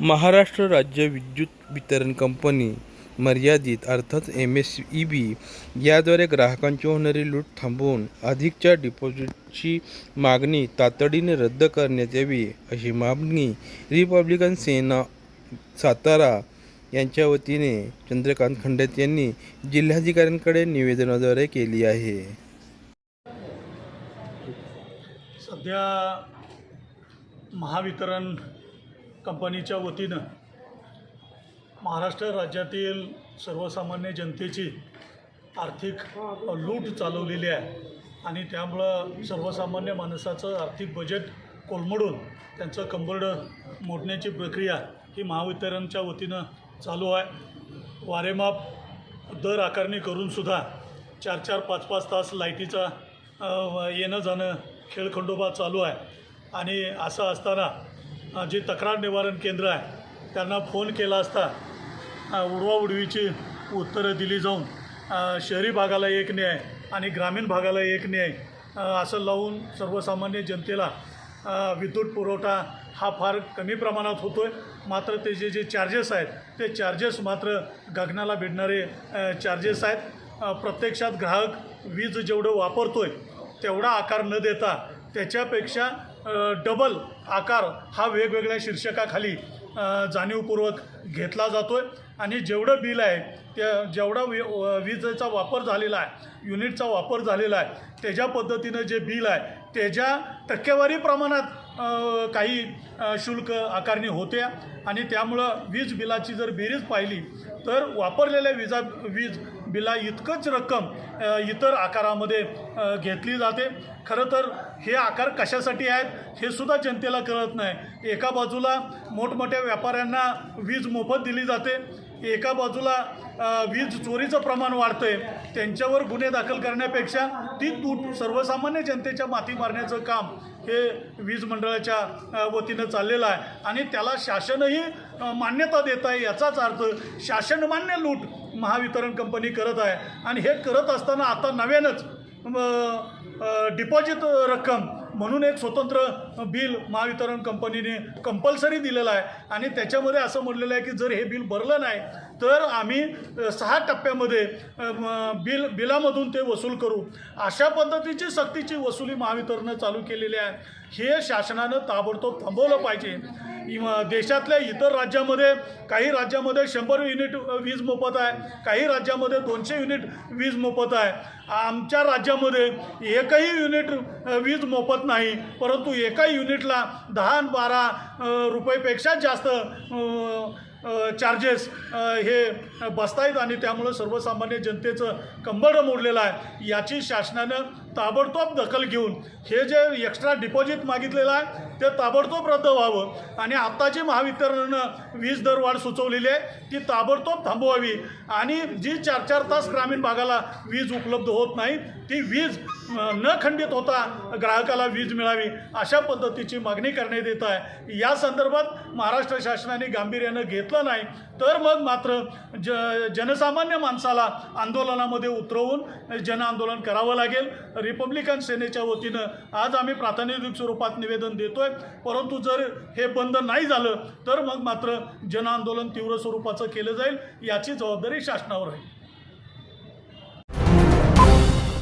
महाराष्ट्र राज्य विद्युत वितरण कंपनी मर्यादित अर्थात एम एस ई बी याद्वारे ग्राहकांची होणारी लूट थांबवून अधिकच्या डिपॉझिटची मागणी तातडीने रद्द करण्यात यावी अशी मागणी रिपब्लिकन सेना सातारा यांच्या वतीने चंद्रकांत खंडेत यांनी जिल्हाधिकाऱ्यांकडे निवेदनाद्वारे केली आहे. सध्या महावितरण कंपनीच्या वतीनं महाराष्ट्र राज्यातील सर्वसामान्य जनतेची आर्थिक लूट चालवलेली आहे. आणि त्यामुळं सर्वसामान्य माणसाचं आर्थिक बजेट कोलमडून त्यांचं कंबरडं मोडण्याची प्रक्रिया ही महावितरणच्या वतीनं चालू आहे. वारेमाप दर आकारणी करूनसुद्धा चार चार पाच पाच तास लाईटीचा येणं जाणं खेळखंडोबा चालू आहे. आणि असं असताना जे तक्रार निवारण केंद्र आहे त्यांना फोन केला असता उडवाउडवीची उत्तरं दिली जाऊन शहरी भागाला एक न्याय आणि ग्रामीण भागाला एक न्याय असं लावून सर्वसामान्य जनतेला विद्युत पुरवठा हा फार कमी प्रमाणात होतो आहे मात्र त्याचे जे चार्जेस आहेत ते चार्जेस मात्र गगनाला भिडणारे चार्जेस आहेत. प्रत्यक्षात ग्राहक वीज जेवढं वापरतो आहे तेवढा आकार न देता त्याच्यापेक्षा डबल आकार हा वेगवेगळ्या शीर्षकाखाली जाणीवपूर्वक घेतला जातो आहे आणि जेवढं बिल आहे त्या जेवढा वी विजेचा वापर झालेला आहे युनिटचा वापर झालेला आहे त्याच्या पद्धतीनं जे बिल आहे त्याच्या टक्केवारी प्रमाणात काही शुल्क आकारणी होते आणि त्यामुळं वीज बिलाची जर बेरीज पाहिली तर वापरलेल्या विजा वीज बिला इतकंच रक्कम इतर आकारामध्ये घेतली जाते. खरं तर हे आकार कशासाठी आहेत हे सुद्धा जनतेला कळत नाही. एका बाजूला मोठमोठ्या व्यापाऱ्यांना वीज मोफत दिली जाते. एका बाजूला वीज चोरीचं प्रमाण वाढतं आहे त्यांच्यावर गुन्हे दाखल करण्यापेक्षा ती तूट सर्वसामान्य जनतेच्या माती मारण्याचं काम हे वीज मंडळाच्या वतीनं चाललेलं आहे. आणि त्याला शासनही मान्यता देत आहे याचाच अर्थ शासनमान्य लूट महावितरण कंपनी करत आहे. आणि हे करत असताना आता नव्यानंच डिपॉझिट रक्कम म्हणून एक स्वतंत्र बिल महावितरण कंपनीने कंपल्सरी दिलेलं आहे. आणि त्याच्यामध्ये असं म्हटलेलं आहे की जर हे बिल भरलं नाही तर आम्ही सहा टप्प्यामध्ये बिल बिलामधून ते वसूल करू. अशा पद्धतीची सक्तीची वसुली महावितरणं चालू केलेली आहे. हे शासनानं ताबडतोब थांबवलं पाहिजे. देशातल्या इतर राज्यामध्ये काही राज्यामध्ये शंभर युनिट वीज मोफत आहे. काही राज्यामध्ये दोनशे युनिट वीज मोफत आहे. आमच्या राज्यामध्ये एकही युनिट वीज मोफत नाही. परंतु एका युनिटला दहा बारा रुपयेपेक्षा जास्त चार्जेस हे हे बसतायत आणि त्यामुळं सर्वसामान्य जनतेचं कंबड मोडलेलं आहे. याची शासनानं ताबडतोब दखल घेऊन हे जे एक्स्ट्रा डिपॉझिट मागितलेलं आहे ते ताबडतोब रद्द व्हावं. आणि आत्ताची जी महावितरणानं वीज दरवाढ सुचवलेली आहे ती ताबडतोब थांबवावी. आणि जी चार चार तास ग्रामीण भागाला वीज उपलब्ध होत नाही ती वीज न खंडित होता ग्राहकाला वीज मिळावी अशा पद्धतीची मागणी करण्यात येत आहे. या संदर्भात महाराष्ट्र शासनाने गांभीर्यानं घेतलं नाही तर मग मात्र ज जनसामान्य माणसाला आंदोलनामध्ये उतरवून जनआंदोलन करावं लागेल. रिपब्लिकन सेनेच्या वतीनं आज आम्ही प्रातिनिधिक स्वरूपात निवेदन देतोय. परंतु जर हे बंद नाही झालं तर मग मात्र जनआंदोलन तीव्र स्वरूपाचं केलं जाईल याची जबाबदारी शासनावर आहे.